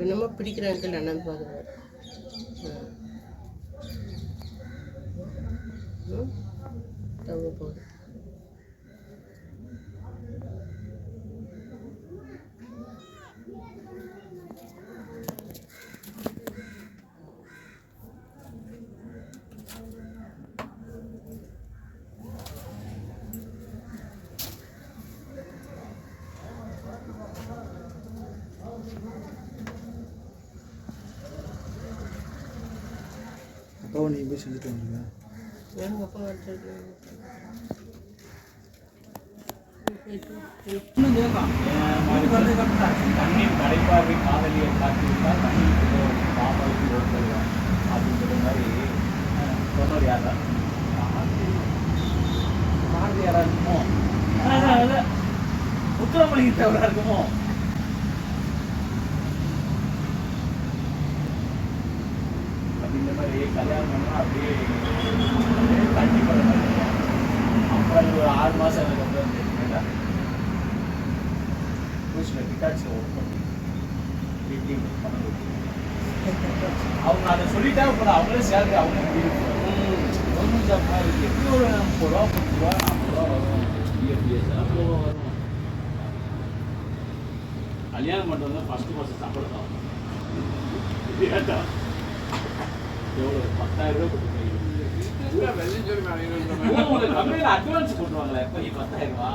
என்னமோ பிடிக்கிறான்ட்டு அண்ணன் பார்க்குறாரு தவ போகுது அப்பாவை நீ போய் செஞ்சுட்டு வந்தீங்க? எங்கள் அப்பா கண்ணின் கடைப்பார்வை காதலியை காட்டிவிட்டால் கண்ணின் பாப்பாவுக்கு ஓடுவான் அப்படிங்கிற மாதிரி சொன்னவர் யார் தான் பாரதியாரா இருக்குமோ அதான். முத்துராமலிங்கத்தவரா இருக்குமோ? கல்யாணம் பண்ணா அப்படியே தண்ணி. அப்புறம் ஒரு ஆறு மாசம் எனக்கு அப்புறம் தெரிஞ்சுக்கிட்டா ஒர்க் பண்ணி மீட்டிங் பண்ண அவங்க அதை சொல்லிட்டா அப்புறம் அவங்களே சேலரி அவங்களே முடிவு கவர்மெண்ட் ஜாப் மாதிரி இருக்கு எப்படி ஒரு முப்பது ரூபா முப்பது ரூபா நாற்பது ரூபா வரும்? இஎஃபிஎஸ் அவ்வளோ வரும். கல்யாணம் பண்ணுறது ஃபஸ்ட்டு மாதம் சம்பளம் தான் எவ்வளோ பத்தாயிரம் ரூபா கொடுத்துருக்கீங்க. அட்வான்ஸ் போட்டுருவாங்களே பத்தாயிரம் ரூபா.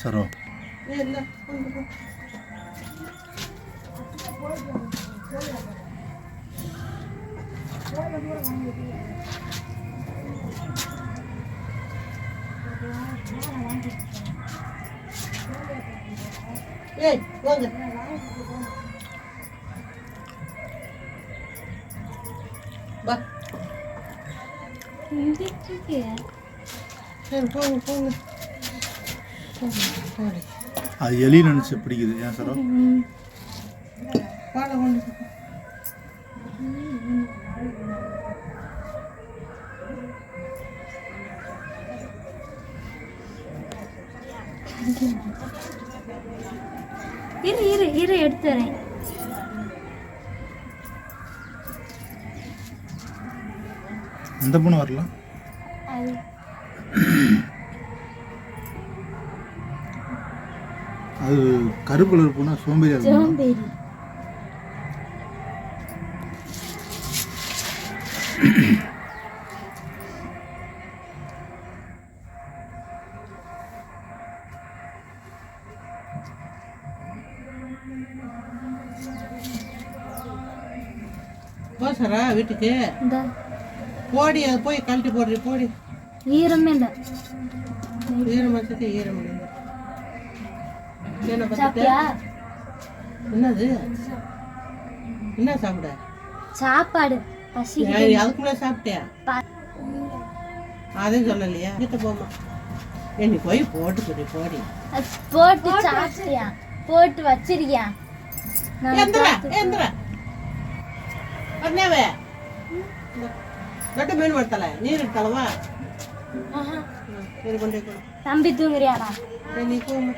சரோ. ஏய் வாங்க. வா. போங்க போங்க. போங்க போங்க. அது எலி நினச்சி பிடிக்குது. ஏன் சரோ. இரு இரு இரு எடுத்து வரேன். அந்த பொண்ணு வரலாம் அது. கருப்பு கலர் பொண்ணா சோம்பேறியா இருக்கும் சோம்பேறி. போ சரா வீட்டுக்கு போடி அதை போய் கழட்டி போடுறி போடி. ஈரமே இல்லை. ஈரம் வச்சது ஈரம் என்னது? என்ன சாப்பிட? சாப்பாடு. அதுக்குள்ள சாப்பிட்டியா? அதே சொல்லலையா? கிட்ட போமா என்ன போய் போட்டு சொல்லி போடி. போட்டு சாப்பிட்டியா? போட்டு வச்சிருக்கியா? எந்திரா எந்திரா. பண்ணவே மீன் படுத்தல நீர் எடுத்தாலவா தம்பி தூங்குறியாடா? நீ போமா